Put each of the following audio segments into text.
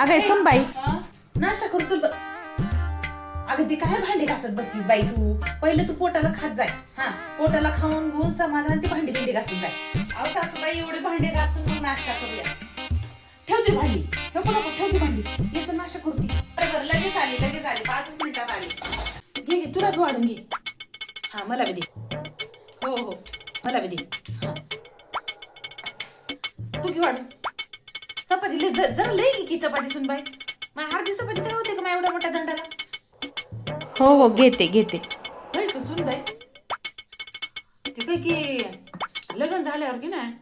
अगं सुन बाई. हा? नाश्ता करू चल ब- अगं ती काय भांडे घासत बसलीस बाई तू? पहिलं तू पोटाला खात जाय. हा पोटाला खाऊन घेऊन समाधान ती भांडी बिंडी घासून जाय. अहो सासूबाई एवढे भांडे घासून मग नाश्ता करूया. ठेवते भांडी. नको नको ठेवते भांडी. याचा नाश्ता करू ती. बरोबर लगेच आली लगेच आली. पाचच मिनिटात आली. घे घे तुला बी वाढून घे. हा मला बी दे. हो हो मला बी दे. हा. तू घे वाढून. चपाती लय ज- जरा लय घे की चपाती सुन बाई मग अर्धी चपाती काय होते का माझ्या एवढ्या मोठ्या दंडाला हो हो घेते घेते सुन बाई ते काय की लग्न झाल्यावर की नाही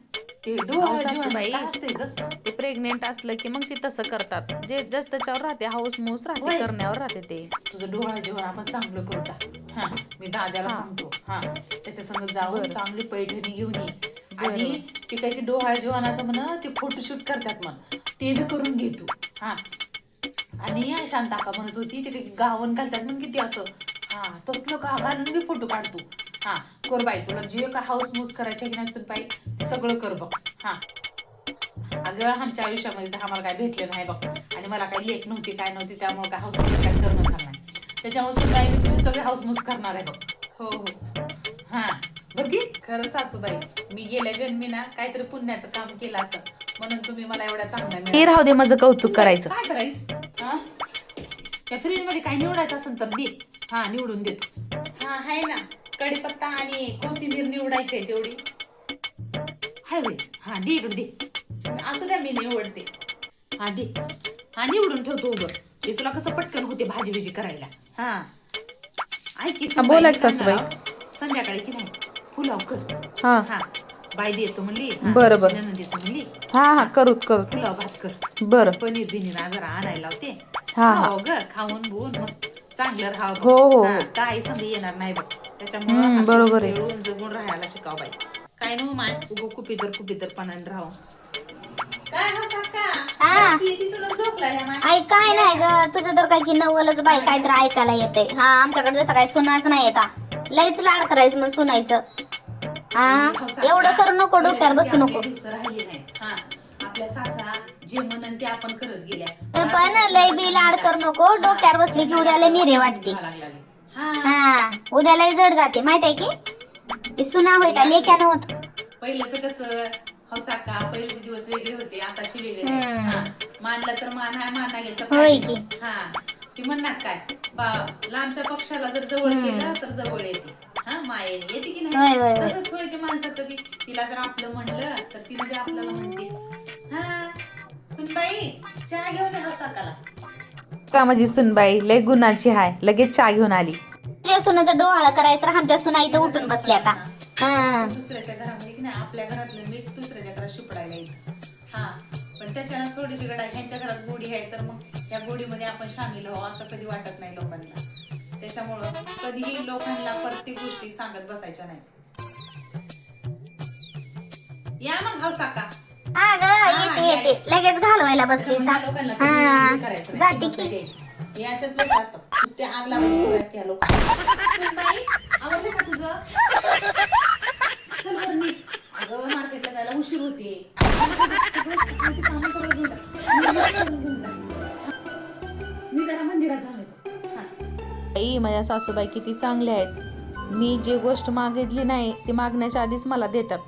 ते अहो, सासूबाई. असते ग ते प्रेग्नेंट असलं की मग ते तसं करतात जे जस त्याच्यावर राहते हाऊस मूस राहते होय. करण्यावर राहते ते तुझं डोळा जेवण आपण चांगलं करू टाक हा मी दाद्याला हा. सांगतो हा त्याच्या संग जाऊन बरं. चांगली पैठणी घेऊन ये. आणि ते काय की डोळा जेवणाचं म्हण ते फोटोशूट करतात म्हण. ते बी करून घे तू. हा. आणि या शांताका म्हणत होती ते काही गावन घालतात म्हण किती असं. हा तसलं का घालून बी फोटो काढ तू. हा कर बाई तुला जे का हाऊस मूस करायचे की नसून बाई ते सगळं कर बघ. हा. अगं आमच्या आयुष्यामध्ये तर आम्हाला काय भेटलं नाही बघ. आणि मला काही लेख नव्हती काय नव्हती त्यामुळे काय हाऊस मूस काय करणं झालं नाही. त्याच्यामुळे सुद्धा मी सगळे हाऊस मूस करणार आहे बघ. हो हो. हा. खरं सासूबाई मी गेल्या जन्मी ना काहीतरी पुण्याचं काम केलं असं. म्हणून तुम्ही मला हे मिळाल्या. राहू दे माझं कौतुक करायचं काय करायच. हा? त्या फ्रीजमध्ये काय निवडायचं असेल तर दे. हा निवडून देतो. हा आहे ना. कढीपत्ता आणि कोथिंबीर निवडायची आहे तेवढी. हाय होय हा दे इकडे दे. असू द्या मी निवडते. हा दे. हा निवडून ठेवतो उभं ते तुला कसं पटकन होते भाजी बिजी करायला. हा. ऐक की बोला की सुनबाई, सासूबाई. संध्याकाळी की नाही? पुलाव कर हा. हा. बाई देतो म्हणली हा, बरं, बरं. नणंद देतो म्हणली. हा हा करूत करूत पुलाव भात कर. बरं. पनीर बिनीर जरा आणायला लावते. हा, हा. हो ग खाऊन बुन मस्त चांगलं राहावं बघ. हो, हो, हा, हो. काही संधी येणार नाही बघ. हम्म, त्याच्यामुळे बरोबर आहे. जगून राहायला शिकाव बाई. काय नो माय? उगो कुपितर कुपितर पणाने राहू काय हो. हा. किती तुला माय? आई काय नाही ग. तुझं तर काय की नवलच बाई काहीतरी ऐकायला येते हा आमच्याकडे जसं काय सुनाच नाही येता. लईच लाड करायचं मग सुनायचं हा हो. एवढं करू नको डोक्यावर बसू नको हा आपल्या सासा जे म्हणन ते आपण करत गेल्या पण लय बी लाड करू नको डोक्यावर बसली की उद्याला मिरे वाटते हा हा उद्याला जड जाते माहीत आहे की ती सुना होय त्या लेख्यानं होत पहिल्याच कसं हौसा का पहिलेचे दिवस वेगळे होते आताची वेगळे. हा. मानलं तर मान मानला गेलं तर होय? की. हा ती म्हणणार काय? बा लांबच्या पक्षाला जर जवळ केलं तर जवळ येते. हा मायेने येते की होय, नाही होय. तसंच होय ते माणसाचं बी तिला जर आपलं म्हणलं तर तिने बी आपल्याला म्हणते. हा सुनबाई चहा घेऊन ये हौसाकाला का माझी सुनबाई? लय गुणाची हाय. लगेच चहा घेऊन आली. तुझ्या सुनाचं डोहाळं करायचं तर आमच्या सुना इथं उठून बसल्या आता. हा. दुसऱ्याच्या घरामध्ये की नाही आपल्या घरातलं मीठ दुसऱ्याच्या घरात शिपडायला येतं. हा. त्याच्यानं थोडीशी गडा ह्यांच्या घरात गोडी आहे तर मग या गोडीमध्ये आपण सामील व्हावं असं कधी वाटत नाही लोकांना. त्याच्यामुळं कधीही लोकांना प्रत्येक गोष्टी सांगत बसायच्या नाहीत. या मग हौसा का हा ग येते येते. लगेच घालवायला बसली नाही, जाते की. हे असेच लोक असतात. नुसते आग लावायची असते या तुझं? आई माझ्या सासूबाई किती चांगल्या आहेत. मी जी गोष्ट मागितली नाही ती मागण्याच्या आधीच मला देतात.